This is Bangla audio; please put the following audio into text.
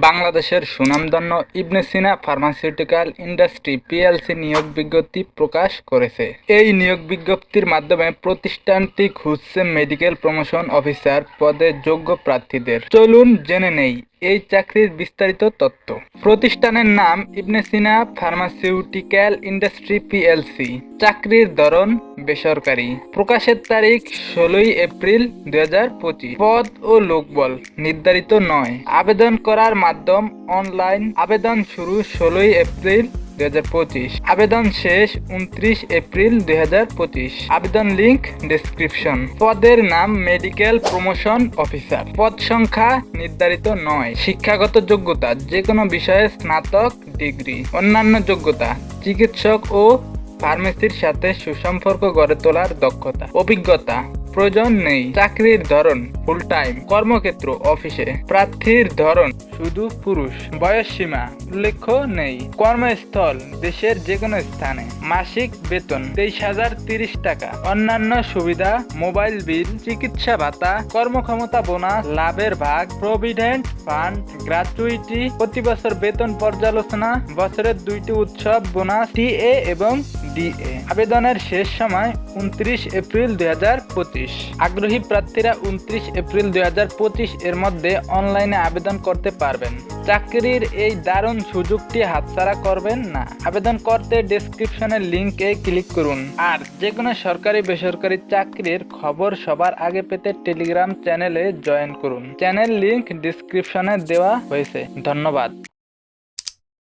বাংলাদেশের সুনামধন্য Ibn Sina pharmaceutical industry PLC নিয়োগ বিজ্ঞপ্তি প্রকাশ করেছে। এই নিয়োগ বিজ্ঞপ্তির মাধ্যমে প্রতিষ্ঠানটি খুঁজছে মেডিকেল প্রমোশন অফিসার পদে যোগ্য প্রার্থীদের। চলুন জেনে নেই এই চাকরির বিস্তারিত তথ্য। প্রতিষ্ঠানের নাম Ibn Sina pharmaceutical industry PLC. চাকরির ধরন বেসরকারি। প্রকাশের তারিখ ষোলোই এপ্রিল দুই হাজার পঁচিশ। পদ ও লোকবল নির্ধারিত নয়। আবেদন করার মাধ্যম অনলাইন। আবেদন শুরু ষোলোই এপ্রিল দুই আবেদন শেষ উনত্রিশ এপ্রিল দুই হাজার পঁচিশ। আবেদন লিংক ডেসক্রিপশন। পদের নাম মেডিকেল প্রমোশন অফিসার। পদ সংখ্যা নির্ধারিত নয়। শিক্ষাগত যোগ্যতা যে কোনো বিষয়ে স্নাতক ডিগ্রি। অন্যান্য যোগ্যতা, চিকিৎসক ও ফার্মেসির সাথে সুসম্পর্ক গড়ে তোলার দক্ষতা। অভিজ্ঞতা প্রয়োজন নেই। চাকরির ধরন ফুল টাইম কর্মক্ষেত্র অফিসে প্রার্থীর ধরন, শুধু পুরুষ। বয়স সীমা উল্লেখ নেই। কর্মস্থল, দেশের যে কোনো স্থানে। মাসিক বেতন, তেইশ হাজার তিরিশ টাকা। অন্যান্য সুবিধা, মোবাইল বিল, চিকিৎসা ভাতা, কর্মক্ষমতা বোনাস, লাভের ভাগ প্রভিডেন্ট ফান্ড গ্রাচুইটি প্রতি বছর বেতন পর্যালোচনা বছরের দুইটি উৎসব, বোনাস টিএ এবং ডিএ আবেদনের শেষ সময় উনত্রিশ এপ্রিল দুই হাজার পঁচিশ। আগ্রহী প্রার্থীরা উনত্রিশ এপ্রিল দুই হাজার পঁচিশ এর মধ্যে অনলাইনে আবেদন করতে পারবেন। চাকরির এই দারুণ সুযোগটি হাতছাড়া করবেন না। আবেদন করতে ডেসক্রিপশনের লিঙ্কে ক্লিক করুন। আর যে কোনো সরকারি বেসরকারি চাকরির খবর সবার আগে পেতে টেলিগ্রাম চ্যানেলে জয়েন করুন। চ্যানেল লিঙ্ক ডিসক্রিপশনে দেওয়া হয়েছে। ধন্যবাদ।